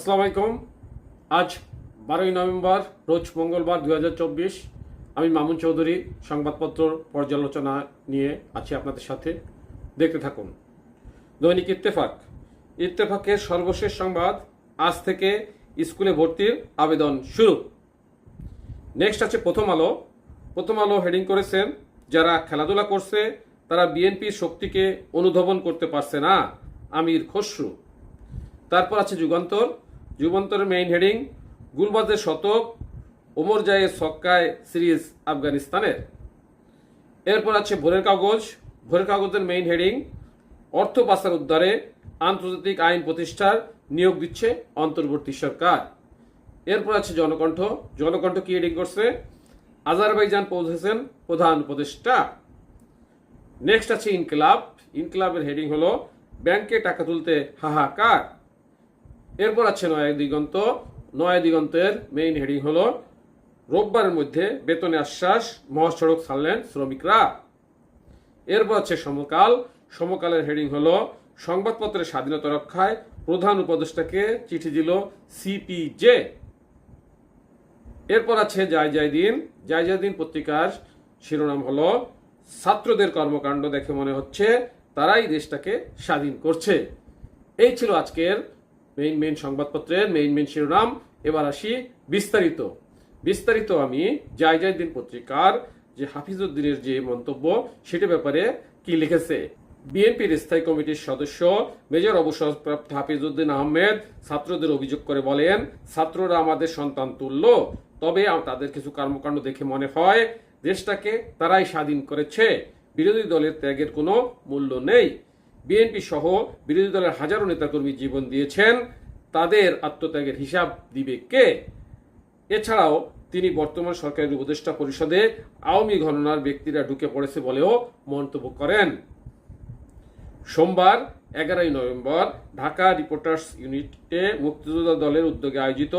আসসালামু আলাইকুম। আজ বারোই নভেম্বর, রোজ মঙ্গলবার দু হাজার চব্বিশ। আমি মামুন চৌধুরী, সংবাদপত্র পর্যালোচনা নিয়ে আছি আপনাদের সাথে। দেখতে থাকুন। দৈনিক ইত্তেফাক। ইত্তেফাকের সর্বশেষ সংবাদ, আজ থেকে স্কুলে ভর্তির আবেদন শুরু। নেক্সট আছে প্রথম আলো। প্রথম আলো হেডিং করেছেন, যারা খেলাধুলা করছে, তারা বিএনপির শক্তিকে অনুধাবন করতে পারছে না। আমির খসরু। তারপর আছে যুগান্তর। যুগান্তরের মেইন হেডিং গুলবাজের শতক, ওমর জায়ের ছক্কায় সিরিজ আফগানিস্তানের। এরপর আছে ভোরের কাগজ। ভোরের কাগজের মেইন হেডিং অর্থ পাচার উদ্ধারে আন্তর্জাতিক আইন প্রতিষ্ঠার নিয়োগ দিচ্ছে অন্তর্বর্তী সরকার। এরপর আছে জনকণ্ঠ। জনকণ্ঠ কি হেডিং করছে? আজারবাইজান পৌঁছেছেন প্রধান উপদেষ্টা। নেক্সট আছে ইনকলাব। ইনকলাবের হেডিং হলো, ব্যাংকে টাকা তুলতে হাহাকার। এরপর আছে নয়া দিগন্ত। নয়া দিগন্তের মেইন হেডিং হলো রোববারের মধ্যে বেতনে আশ্বাস, মহাসড়ক ছাড়লেন শ্রমিকরা। এরপর আছে সমকাল। সমকালের হেডিং হলো, সংবাদপত্রের স্বাধীনতা রক্ষায় প্রধান উপদেষ্টাকে চিঠি দিল সিপিজে এরপর আছে জয় জয় দিন। জয় জয় দিন পত্রিকার শিরোনাম হলো, ছাত্রদের কর্মকাণ্ড দেখে মনে হচ্ছে তারাই দেশটাকে স্বাধীন করছে। এই ছিল আজকের মেইন মেইন সংবাদপত্রের মেইন মেইন শিরোনাম। এবার আসি বিস্তারিত। বিস্তারিত আমি জয় দিন পত্রিকার যে হাফিজউদ্দিনের যে মন্তব্য, সেটা ব্যাপারে কি লিখেছে? বিএনপির স্থায়ী কমিটির সদস্য মেজর অবসরপ্রাপ্ত হাফিজউদ্দিন আহমেদ ছাত্রদের অভিযোগ করে বলেন, ছাত্ররা আমাদের সন্তান তুল্য, তবে তাদের কিছু কর্মকাণ্ড দেখে মনে হয়, দেশটাকে তারাই স্বাধীন করেছে। বিরোধী দলের ত্যাগের কোনো মূল্য নেই। বিএনপি সহ বিরোধী দলের হাজারো নেতাকর্মী জীবন দিয়েছেন। তাদের আত্মত্যাগের হিসাব দিবে কে? এছাড়াও তিনি বর্তমান সরকারের উপদেষ্টা পরিষদে আওয়ামী ঘটনার ব্যক্তিরা ঢুকে পড়েছে বলেও মন্তব্য করেন। সোমবার, এগারোই নভেম্বর, ঢাকা রিপোর্টার্স ইউনিটে মুক্তিযোদ্ধা দলের উদ্যোগে আয়োজিত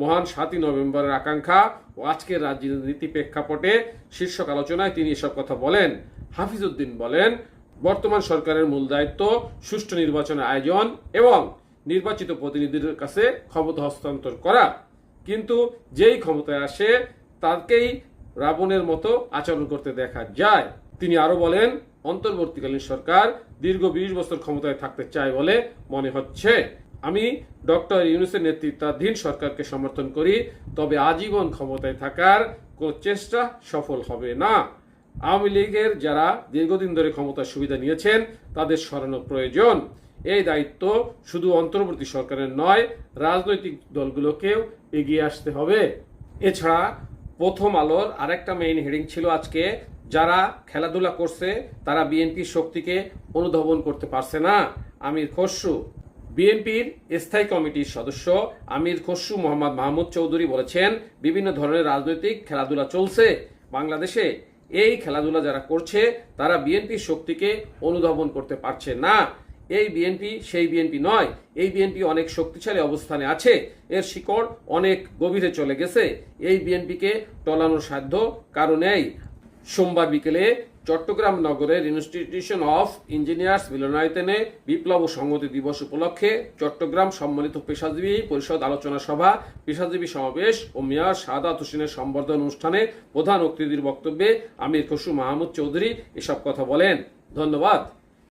মহান সাতই নভেম্বরের আকাঙ্ক্ষা ও আজকের রাজনীতি প্রেক্ষাপটে শীর্ষক আলোচনায় তিনি এসব কথা বলেন। হাফিজউদ্দিন বলেন বর্তমান সরকারের মূল দায়িত্ব সুষ্ঠু নির্বাচনের আয়োজন এবং নির্বাচিত প্রতিনিধিদের কাছে ক্ষমতা হস্তান্তর করা। কিন্তু যেই ক্ষমতায় আসে, তাকেই রাবণের মতো আচরণ করতে দেখা যায়। তিনি আরও বলেন, অন্তর্বর্তীকালীন সরকার দীর্ঘ বিশ বছর ক্ষমতায় থাকতে চায় বলে মনে হচ্ছে। আমি ডক্টর ইউনুসের নেতৃত্বাধীন সরকারকে সমর্থন করি, তবে আজীবন ক্ষমতায় থাকার চেষ্টা সফল হবে না। আওয়ামী লীগের যারা দীর্ঘদিন ধরে ক্ষমতার সুবিধা নিয়েছেন, তাদের সরানো প্রয়োজন। এই দায়িত্ব শুধু অন্তর্বর্তী সরকারের নয়, রাজনৈতিক দলগুলোকেও এগিয়ে আসতে হবে। এছাড়া প্রথম আলোর আরেকটা মেইন হেডিং ছিল আজকে, যারা খেলাধুলা করছে, তারা বিএনপির শক্তিকে অনুধাবন করতে পারছে না। আমির খসরু। বিএনপির স্থায়ী কমিটির সদস্য আমির খসরু মোহাম্মদ মাহমুদ চৌধুরী বলেছেন, বিভিন্ন ধরনের রাজনৈতিক খেলাধুলা চলছে। বাংলাদেশে এই খেলাধুলা যারা করছে, তারা বিএনপির শক্তিকে অনুধাবন করতে পারছে না। এই বিএনপি সেই বিএনপি নয়। এই বিএনপি অনেক শক্তিশালী অবস্থানে আছে। এর শিকড় অনেক গভীরে চলে গেছে। এই বিএনপিকে টলানোর সাধ্য কারণেই সোমবার বিকেলে চট্টগ্রাম নগরের ইনস্টিটিউশন অফ ইঞ্জিনিয়ার্স মিলনায়তনে বিপ্লব ও সংহতি দিবস উপলক্ষে চট্টগ্রাম সম্মানিত পেশাজীবী পরিষদ আলোচনা সভা, পেশাজীবী সমাবেশ ও মেয়র সাদাত হোসেনের সম্বর্ধনা অনুষ্ঠানে প্রধান অতিথির বক্তব্যে আমির খসু মাহমুদ চৌধুরী এসব কথা বলেন। ধন্যবাদ।